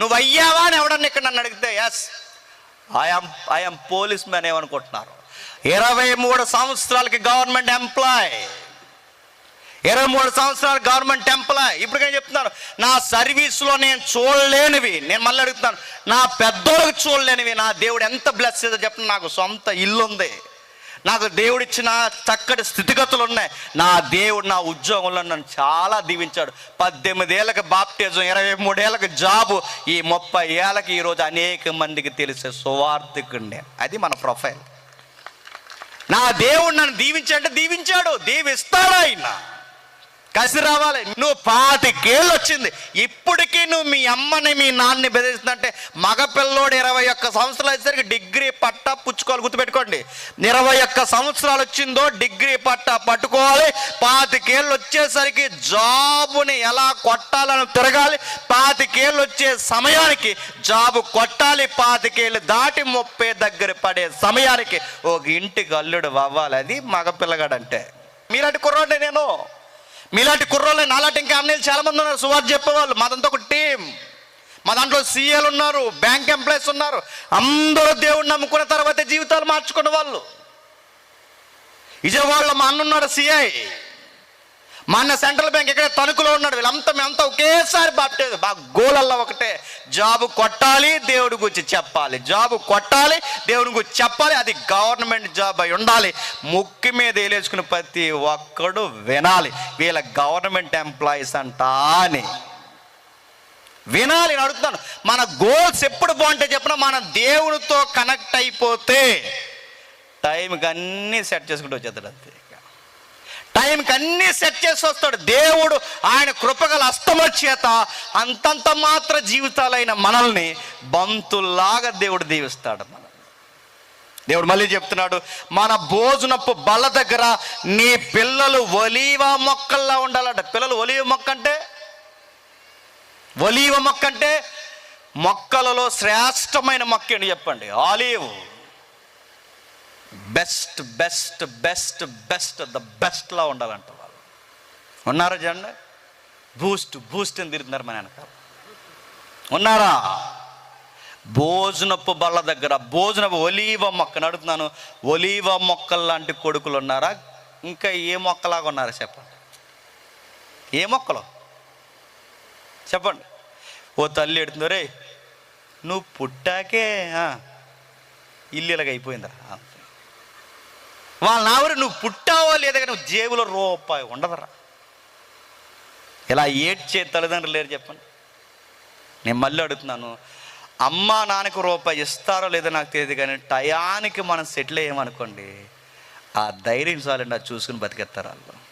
నువ్వు అయ్యావా అని ఎవడన్నా ఇక్కడ నన్ను అడిగితే yes I'm I'm police man ఏమనుకుంటున్నారు? ఇరవై మూడు సంవత్సరాలకి గవర్నమెంట్ ఎంప్లాయ్ ఇరవై మూడు సంవత్సరాలు గవర్నమెంట్ ఎంప్లాయ్ ఇప్పుడు కానీ చెప్తున్నారు నా సర్వీస్లో నేను చూడలేనివి. నేను మళ్ళీ అడుగుతున్నాను నా పెద్దోళ్ళకి చూడలేనివి. నా దేవుడు ఎంత బ్లెస్ చేదో చెప్పిన నాకు సొంత ఇల్లు ఉంది నాకు దేవుడిచ్చిన చక్కటి స్థితిగతులు ఉన్నాయి నా దేవుడు నా ఉద్యోగంలో నన్ను చాలా దీవించాడు. పద్దెనిమిది ఏళ్ళకి బాప్టిజం ఇరవై మూడేళ్ళకి జాబు ఈ ముప్పై ఏళ్ళకి ఈరోజు అనేక మందికి తెలిసే సువార్థికుడు. అది మన ప్రొఫైల్. నా దేవుడు నన్ను దీవించాడంటే దీవించాడు దీవిస్తాడు ఆయన. కసి రావాలి. నువ్వు పాతికేళ్ళు వచ్చింది ఇప్పటికీ నువ్వు మీ అమ్మని మీ నాన్నని బెదిరిస్తుందంటే మగ పిల్లోడు ఇరవై ఒక్క సంవత్సరాలు వచ్చేసరికి డిగ్రీ పట్టా పుచ్చుకోవాలి. గుర్తుపెట్టుకోండి. ఇరవై ఒక్క సంవత్సరాలు వచ్చిందో డిగ్రీ పట్టా పట్టుకోవాలి. పాతికేళ్ళు వచ్చేసరికి జాబుని ఎలా కొట్టాలని తిరగాలి. పాతికేళ్ళు వచ్చే సమయానికి జాబు కొట్టాలి. పాతికేళ్ళు దాటి ముప్పై దగ్గర పడే సమయానికి ఒక ఇంటికి అల్లుడు అవ్వాలి. అది మగ పిల్లగాడంటే మీలాంటి కుర్రోడే నేను మీలాంటి కుర్రోళ్ళు నాలాంటి ఇంకా అన్నయ్యలు చాలా మంది ఉన్నారు. సువార్ చెప్పేవాళ్ళు. మాదంతా ఒక టీం మా దాంట్లో సీఏలు ఉన్నారు బ్యాంక్ ఎంప్లాయీస్ ఉన్నారు. అందరూ దేవుడిని నమ్ముకున్న తర్వాత జీవితాలు మార్చుకున్న వాళ్ళు. విజయవాడలో మా అన్న ఉన్నాడు సిఐ మా అన్న సెంట్రల్ బ్యాంక్ ఇక్కడ తణుకులో ఉన్నాడు. వీళ్ళంతా మేమంతా ఒకేసారి బాప్టే బా గోలల్లో ఒకటే. జాబు కొట్టాలి దేవుడి గురించి చెప్పాలి. జాబు కొట్టాలి దేవుడి గురించి చెప్పాలి అది గవర్నమెంట్ జాబ్ అయి ఉండాలి. ముక్కు మీద వేలేసుకుని ప్రతి ఒక్కడు వినాలి. వీళ్ళ గవర్నమెంట్ ఎంప్లాయీస్ అంట అని. వినాలి నేను అడుగుతాను మన గోల్స్ ఎప్పుడు బాగుంటాయి చెప్పినా? మన దేవునితో కనెక్ట్ అయిపోతే టైంకి అన్నీ సెట్ చేసుకుంటూ వచ్చేస్తాడు అంతే. టైంకి అన్నీ సెట్ చేసి వస్తాడు. దేవుడు ఆయన కృపగల అస్తమ చేత అంతంత మాత్ర జీవితాలైన మనల్ని బంతుల్లాగా దేవుడు దీవిస్తాడు. మనం దేవుడు మళ్ళీ చెప్తున్నాడు మన భోజనపు బల దగ్గర నీ పిల్లలు ఒలీవ మొక్కల్లా ఉండాలంట. పిల్లలు ఒలీవ మొక్క అంటే ఒలీవ మొక్క అంటే మొక్కలలో శ్రేష్టమైన మొక్క అని చెప్పండి. Olive. Best best best best the బెస్ట్లా ఉండాలంట వాళ్ళు. ఉన్నారా జండి బూస్ట్ బూస్ట్ అని తిరుగుతున్నారు మన వెనకాల ఉన్నారా? భోజనపు బల్ల దగ్గర భోజనపు ఒలీవ మొక్క నడుపుతున్నాను ఒలీవ మొక్కలు లాంటి కొడుకులు ఉన్నారా? ఇంకా ఏ మొక్కలాగా ఉన్నారా చెప్పండి. ఏ మొక్కలు? చెప్పండి. ఓ తల్లి ఎడుతుందో రే నువ్వు పుట్టాకే ఇల్లు ఇలాగ అయిపోయిందిరా అంతే. వాళ్ళ నావరు నువ్వు పుట్టావో లేదా కానీ నువ్వు జేబులో రూపాయి ఉండదురా. ఇలా ఏడ్చే తల్లిదండ్రులు లేరు చెప్పండి. నేను మళ్ళీ అడుగుతున్నాను అమ్మ నాన్నకు రూపాయి ఇస్తారో లేదో నాకు తెలియదు కానీ టయానికి మనం సెటిల్ అయ్యామనుకోండి ఆ ధైర్యం చాలండి అది చూసుకుని బతికేస్తారు వాళ్ళు.